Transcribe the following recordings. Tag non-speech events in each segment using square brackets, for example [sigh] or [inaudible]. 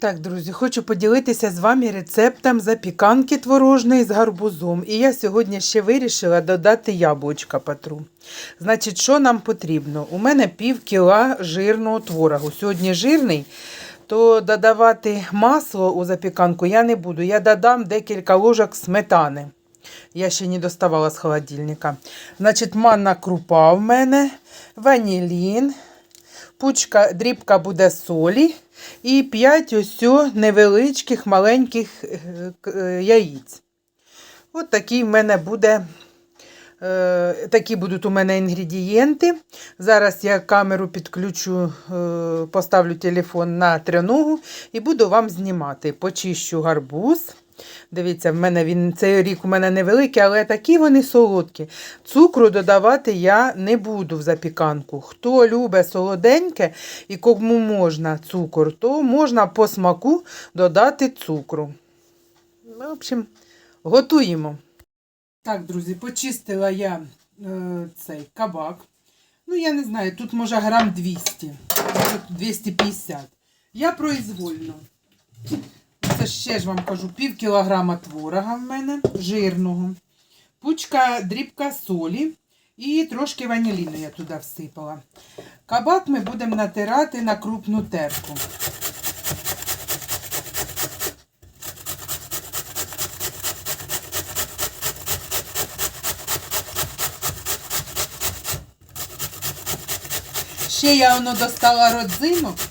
Так, друзі, хочу поділитися з вами рецептом запіканки творожної з гарбузом. І я сьогодні ще вирішила додати яблучка патру. Значить, що нам потрібно? У мене пів кіла жирного творогу. Сьогодні жирний, то додавати масло у запіканку я не буду. Я додам декілька ложок сметани. Я ще не доставала з холодильника. Значить, манна крупа в мене, ванілін, пучка, дрібка буде солі і 5 ось невеличких маленьких е, е, яїць. От такий в мене буде. е, Такі будуть у мене інгредієнти. Зараз я камеру підключу, поставлю телефон на треногу і буду вам знімати. Почищу гарбуз. Дивіться, в мене він цей рік у мене невеликий, але такі вони солодкі. Цукру додавати я не буду в запіканку. Хто любить солоденьке і кому можна цукор, то можна по смаку додати цукру. В общем, готуємо. Так, друзі, почистила я е, цей кабак. Ну, я не знаю, тут може грам 200, може 250. Я произвольно. Ще ж вам кажу, пів кілограма творога в мене, жирного, пучка дрібка солі і трошки ваніліну я туди всипала. Кабак ми будемо натирати на крупну терку. Ще я воно достала родзинок.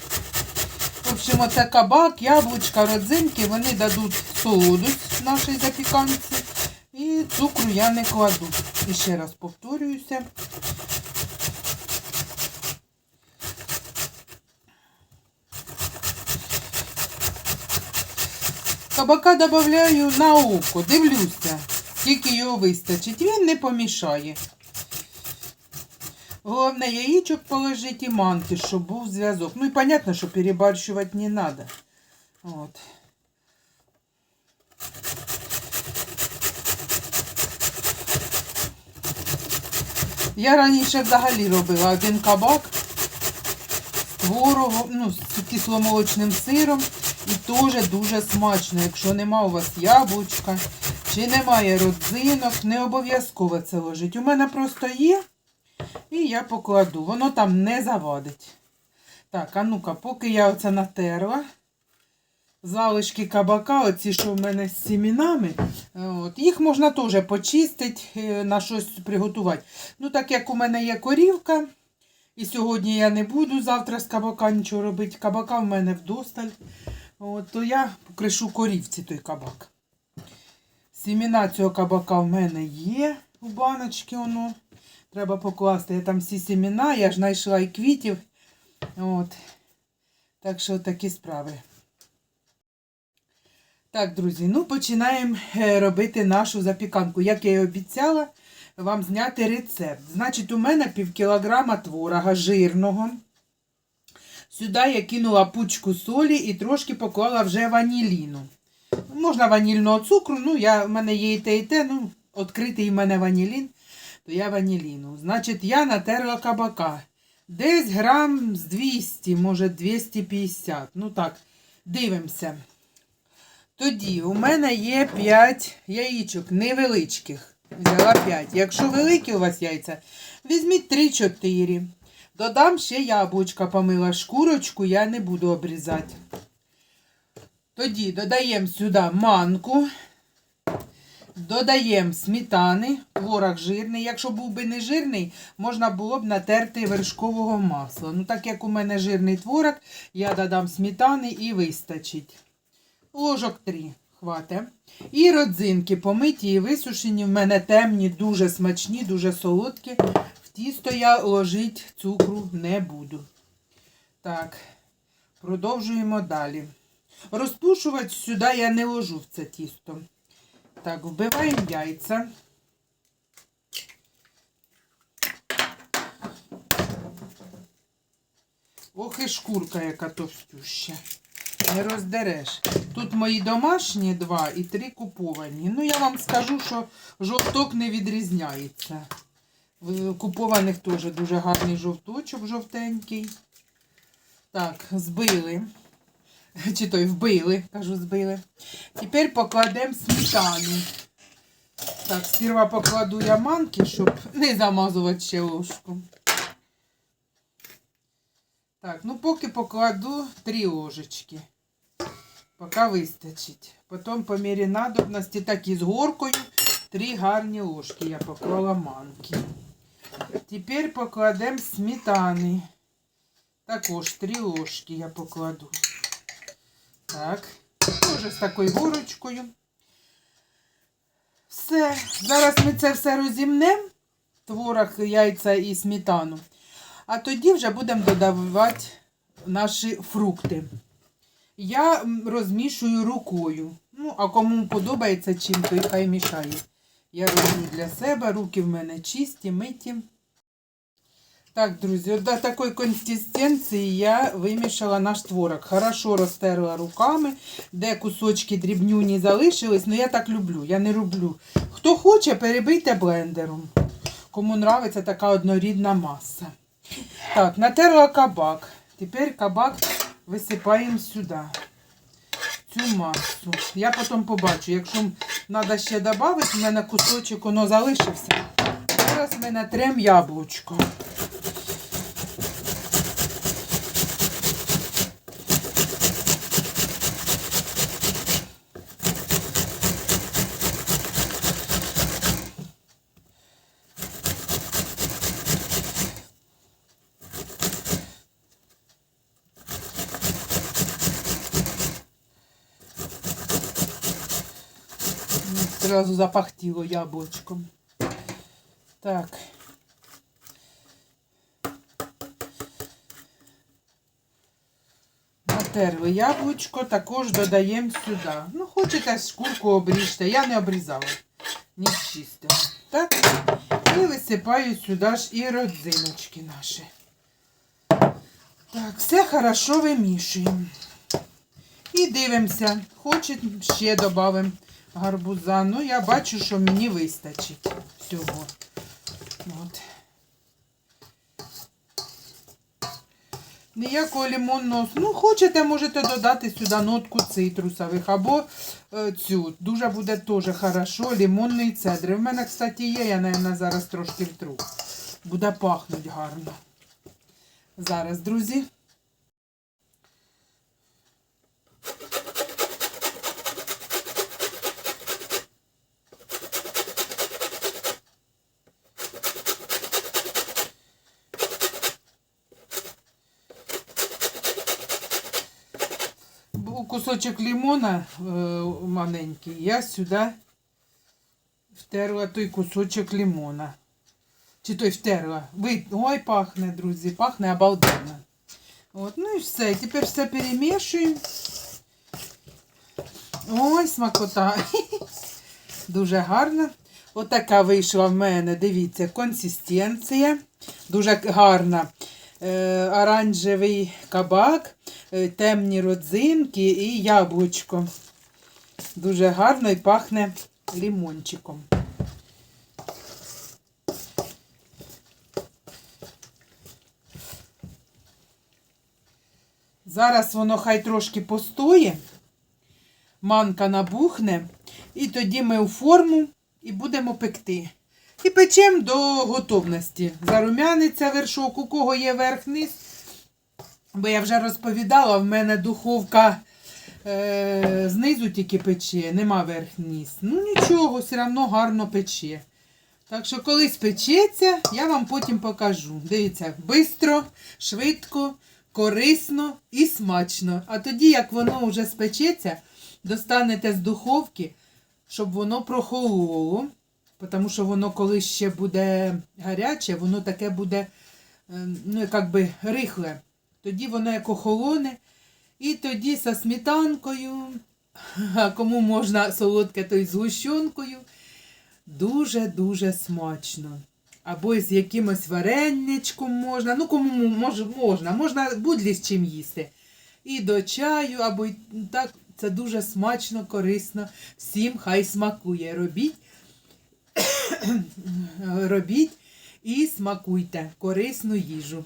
Общем, оце кабак, яблучка, родзинки, вони дадуть солодость нашій запіканці. І цукру я не кладу. І ще раз повторююся. Кабака додаю на око, дивлюся, скільки його вистачить. Він не помішає. Головне, яичок положить і манки, щоб був зв'язок. Ну і понятно, що перебарщувати не треба. От. Я раніше взагалі робила один кабак з творогом, ну, з кисломолочним сиром. І теж дуже смачно. Якщо нема у вас яблучка чи немає родзинок, не обов'язково це ложить. У мене просто є. І я покладу. Воно там не завадить. Так, а ну-ка, поки я оце натерла. Залишки кабака, оці, що в мене з сімінами, от, їх можна теж почистити, е, на щось приготувати. Ну, так як у мене є корівка, і сьогодні я не буду завтра з кабака нічого робити. Кабака в мене вдосталь. От, то я покришу корівці той кабак. Сіміна цього кабака в мене є у баночці. Воно. Треба покласти. Я там всі сіміна, я ж знайшла і квітів. От. Так що такі справи. Так, друзі, ну починаємо е, робити нашу запіканку. Як я і обіцяла вам зняти рецепт. Значить, у мене пів кілограма творога жирного. Сюди я кинула пучку солі і трошки поклала вже ваніліну. Можна ванільного цукру, ну, я, в мене є і те, і те, ну, відкритий в мене ванілін, то я ваніліну. Значить, я натерла кабака. Десь грам з 200, може 250. Ну так, дивимося. Тоді у мене є 5 яєчок невеличких. Взяла 5. Якщо великі у вас яйця, візьміть 3-4. Додам ще яблучка помила. Шкурочку я не буду обрізати. Тоді додаємо сюди манку. Додаємо сметани, творог жирний. Якщо був би не жирний, можна було б натерти вершкового масла. Ну, так як у мене жирний творог, я додам сметани і вистачить. Ложок 3 хватить. І родзинки помиті і висушені. В мене темні, дуже смачні, дуже солодкі. В тісто я ложити цукру не буду. Так, продовжуємо далі. Розпушувати сюди я не ложу в це тісто. Так, вбиваємо яйця. Ох і шкурка, яка товстюща. Не роздереш. Тут мої домашні два і три куповані. Ну, я вам скажу, що жовток не відрізняється. В купованих теж дуже гарний жовточок, жовтенький. Так, збили. [laughs] Чи то й вбили, кажу, збили. Тепер покладемо сметану. Так, сперва покладу я манки, щоб не замазувати ще ложку. Так, ну поки покладу три ложечки. Поки вистачить. Потім по мірі надобності, так і з горкою, три гарні ложки я поклала манки. Тепер покладемо сметани. Також три ложки я покладу. Так, теж з такою горочкою. Все. Зараз ми це все розімнемо. Творог, яйця і сметану. А тоді вже будемо додавати наші фрукти. Я розмішую рукою. Ну, а кому подобається чим, то й хай мішає. Я роблю для себе, руки в мене чисті, миті. Так, друзі, до такої консистенції я вимішала наш творог. Хорошо розтерла руками, де кусочки дрібнюні залишились, але я так люблю, я не роблю. Хто хоче, перебийте блендером. Кому нравиться така однорідна маса. Так, натерла кабак. Тепер кабак висипаємо сюди. Цю масу. Я потім побачу, якщо треба ще додати, у мене кусочок воно залишився. Зараз ми натрем яблучко. Сразу запахтіло яблучком. Так. Натерли яблучко, також додаємо сюди. Ну, хочете шкурку обріжте, я не обрізала. Не чистила. Так. І висипаю сюди ж і родзиночки наші. Так, все хорошо вимішуємо. І дивимося. Хоче ще додамо гарбуза. Ну, я бачу, що мені вистачить всього. От. Ніякого лимонного. Ну, хочете, можете додати сюди нотку цитрусових або е, цю. Дуже буде теж хорошо. Лимонний цедри. В мене, кстати, є, я, мабуть, зараз трошки втру. Буде пахнути гарно. Зараз, друзі. Був кусочок лимона е, маленький, я сюди втерла той кусочок лимона. Чи той втерла. Ви... Ой, пахне, друзі, пахне обалденно. От, ну і все. Тепер все перемішуємо. Ой, смакота. [laughs] Дуже гарна. Отака вийшла в мене, дивіться, консистенція. Дуже гарна. Е, оранжевий кабак, темні родзинки і яблучко. Дуже гарно і пахне лимончиком. Зараз воно хай трошки постоє, манка набухне, і тоді ми у форму і будемо пекти. І печемо до готовності. Зарумяниться вершок, у кого є верх-низ. Бо я вже розповідала, в мене духовка е, знизу тільки пече, нема верх-низ. Ну нічого, все одно гарно пече. Так що, коли спечеться, я вам потім покажу. Дивіться, швидко, швидко, корисно і смачно. А тоді, як воно вже спечеться, достанете з духовки, щоб воно прохололо. Тому що воно, коли ще буде гаряче, воно таке буде, е, ну, як рихле. Тоді воно як охолоне. І тоді зі сметанкою, [laughs] а кому можна солодке, то й з гущонкою. Дуже-дуже смачно. Або з якимось вареничком можна. Ну, кому мож, можна, можна будь-ли з чим їсти. І до чаю, або так, це дуже смачно, корисно. Всім хай смакує. Робіть [coughs] робіть і смакуйте корисну їжу.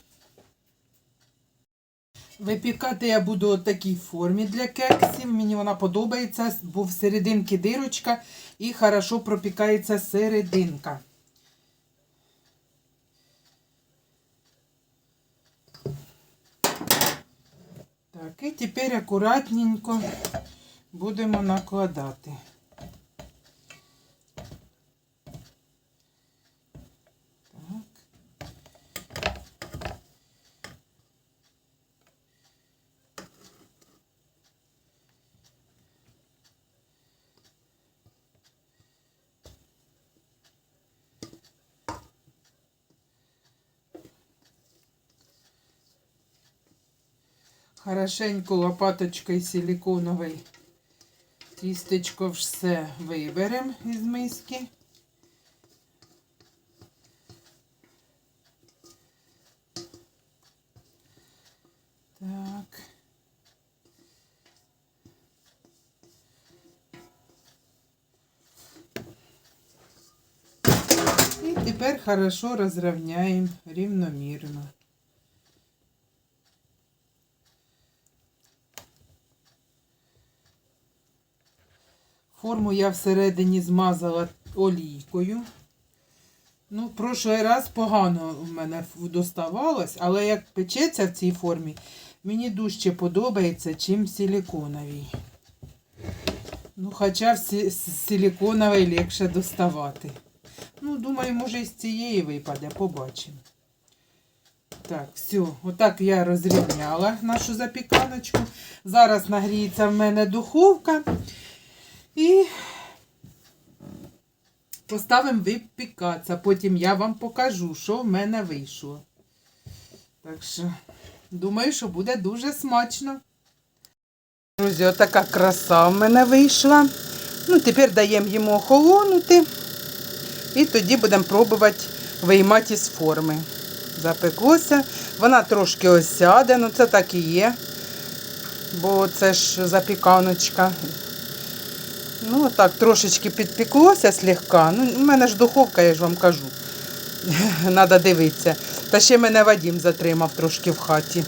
Випікати я буду у такій формі для кексів. Мені вона подобається, бо всерединки дирочка і хорошо пропікається серединка. Так, і тепер акуратненько будемо накладати. Хорошенько лопаточкою силиконовою тістечко все виберемо із миски. Так. І тепер хорошо розрівняємо рівномірно. Форму я всередині змазала олійкою. Ну, прошлий раз погано в мене доставалось, але як печеться в цій формі, мені дужче подобається, чим в силиконовій. Ну, хоча з силиконовій легше доставати. Ну, думаю, може і з цієї випаде, побачимо. Так, все, отак я розрівняла нашу запіканочку. Зараз нагріється в мене духовка. І поставимо випікатися. Потім я вам покажу, що в мене вийшло. Так що, думаю, що буде дуже смачно. Друзі, отака краса в мене вийшла. Ну, тепер даємо йому охолонути. І тоді будемо пробувати виймати із форми. Запеклося. Вона трошки осяде, ну це так і є. Бо це ж запіканочка. Ну, так, трошечки підпіклося слегка. Ну, у мене ж духовка, я ж вам кажу. [laughs] Треба дивитися. Та ще мене Вадім затримав трошки в хаті.